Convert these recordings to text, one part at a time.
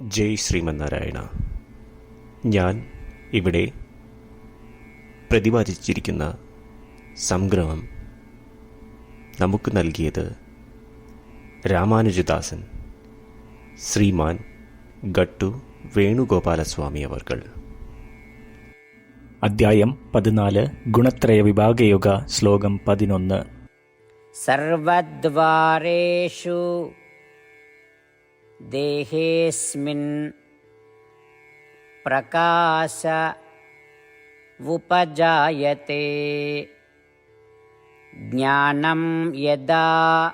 ജയ് ശ്രീമന്നാരായണ. ഞാൻ ഇവിടെ പ്രതിപാദിച്ചിരിക്കുന്ന സംഗ്രഹം നമുക്ക് നൽകിയത് രാമാനുജദാസൻ ശ്രീമാൻ ഗട്ടു വേണുഗോപാലസ്വാമി അവർകൾ. അധ്യായം പതിനാല് ഗുണത്രയ വിഭാഗയോഗ ശ്ലോകം പതിനൊന്ന്. സർവദ്വാരേഷു देहेऽस्मिन् प्रकाश उपजायते। ज्ञानं यदा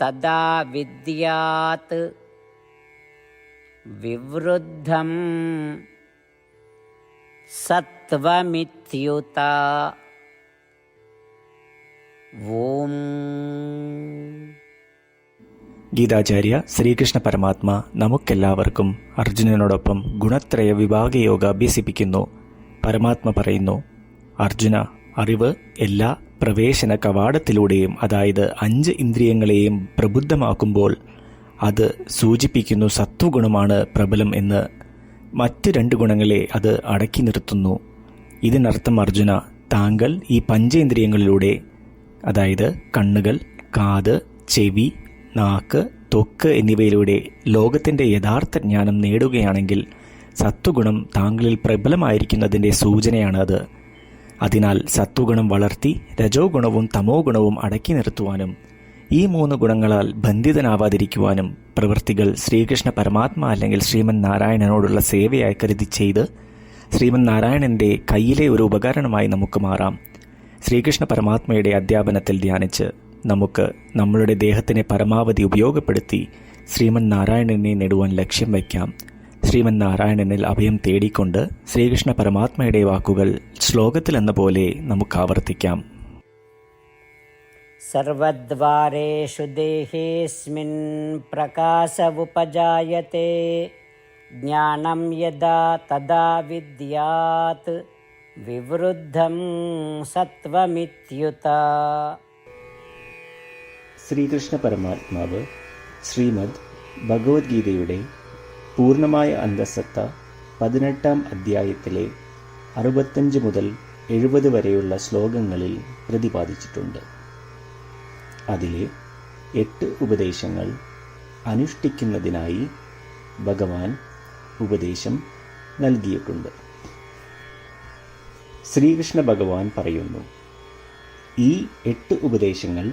तदा विद्यात् विवृद्धं सत्त्वमित्युता। ഓം ഗീതാചാര്യ ശ്രീകൃഷ്ണ പരമാത്മ നമുക്കെല്ലാവർക്കും അർജുനനോടൊപ്പം ഗുണത്രയ വിഭാഗയോഗ അഭ്യസിപ്പിക്കുന്നു. പരമാത്മ പറയുന്നു അർജുന അറിവ് എല്ലാ പ്രവേശന കവാടത്തിലൂടെയും അതായത് അഞ്ച് ഇന്ദ്രിയങ്ങളെയും പ്രബുദ്ധമാക്കുമ്പോൾ അത് സൂചിപ്പിക്കുന്നു സത്വഗുണമാണ് പ്രബലം എന്ന്. മറ്റ് രണ്ട് ഗുണങ്ങളെ അത് അടക്കി നിർത്തുന്നു. ഇതിനർത്ഥം അർജുന താങ്കൾ ഈ പഞ്ചേന്ദ്രിയങ്ങളിലൂടെ അതായത് കണ്ണുകൾ കാത് ചെവി നാക്ക് ത്വക്ക് എന്നിവയിലൂടെ ലോകത്തിന്റെ യഥാർത്ഥ ജ്ഞാനം നേടുകയാണെങ്കിൽ സത്വഗുണം താങ്കളിൽ പ്രബലമായിരിക്കുന്നതിന്റെ സൂചനയാണ് അത് അതിനാൽ സത്വഗുണം വളർത്തി രജോ ഗുണവും തമോ ഗുണവും അടക്കി നിർത്തുവാനും ഈ മൂന്ന് ഗുണങ്ങളാൽ ബന്ധിതനാവാതിരിക്കുവാനും പ്രവൃത്തികൾ ശ്രീകൃഷ്ണ പരമാത്മ അല്ലെങ്കിൽ ശ്രീമൻ നാരായണനോടുള്ള സേവയായി കരുതി ചെയ്ത് ശ്രീമൻ നാരായണന്റെ കയ്യിലെ ഒരു ഉപകരണമായി നമുക്ക് മാറാം. ശ്രീകൃഷ്ണ പരമാത്മയുടെ അധ്യാപനത്തിൽ ധ്യാനിച്ച് നമുക്ക് നമ്മളുടെ ദേഹത്തിനെ പരമാവധി ഉപയോഗപ്പെടുത്തി ശ്രീമൻ നാരായണനെ നേടുവാൻ ലക്ഷ്യം വയ്ക്കാം ശ്രീമൻ നാരായണനിൽ അഭയം തേടിക്കൊണ്ട് ശ്രീകൃഷ്ണ പരമാത്മയുടെ വാക്കുകൾ ശ്ലോകത്തിലെന്ന പോലെ നമുക്ക് ആവർത്തിക്കാം सर्वद्वारेषु देहेऽस्मिन् प्रकाश उपजायते ज्ञानं यदा तदा विद्यात् विवृद्धं सत्त्वमित्युत ശ്രീകൃഷ്ണ പരമാത്മാവ് ശ്രീമദ് ഭഗവത്ഗീതയുടെ പൂർണമായ അന്തസത്ത പതിനെട്ടാം അധ്യായത്തിലെ അറുപത്തഞ്ച് മുതൽ എഴുപത് വരെയുള്ള ശ്ലോകങ്ങളിൽ പ്രതിപാദിച്ചിട്ടുണ്ട്. അതിലെ എട്ട് ഉപദേശങ്ങൾ അനുഷ്ഠിക്കുന്നതിനായി ഭഗവാൻ ഉപദേശം നൽകിയിട്ടുണ്ട്. ശ്രീകൃഷ്ണ ഭഗവാൻ പറയുന്നു ഈ എട്ട് ഉപദേശങ്ങൾ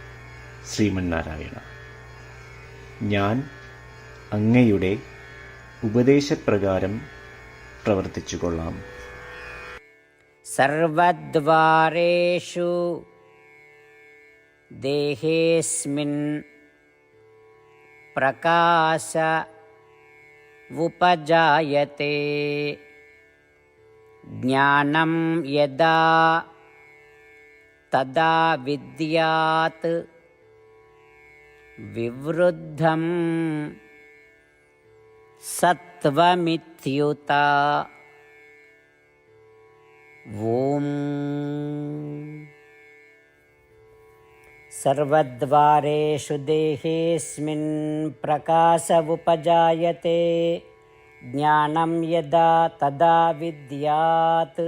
ശ്രീമന്നാരായണ ഞാൻ അങ്ങയുടെ ഉപദേശപ്രകാരം പ്രവർത്തിച്ചുകൊള്ളാം सर्वद्वारेषु देहेऽस्मिन् प्रकाश उपजायते ज्ञानं यदा तदा विद्यात् विवृद्धं सत्त्वमित्युता। ॐ सर्वद्वारेषु देहेऽस्मिन् प्रकाश उपजायते ज्ञानं यदा तदा विद्यात्।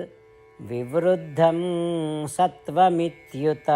विवृद्धं सत्त्वमित्युत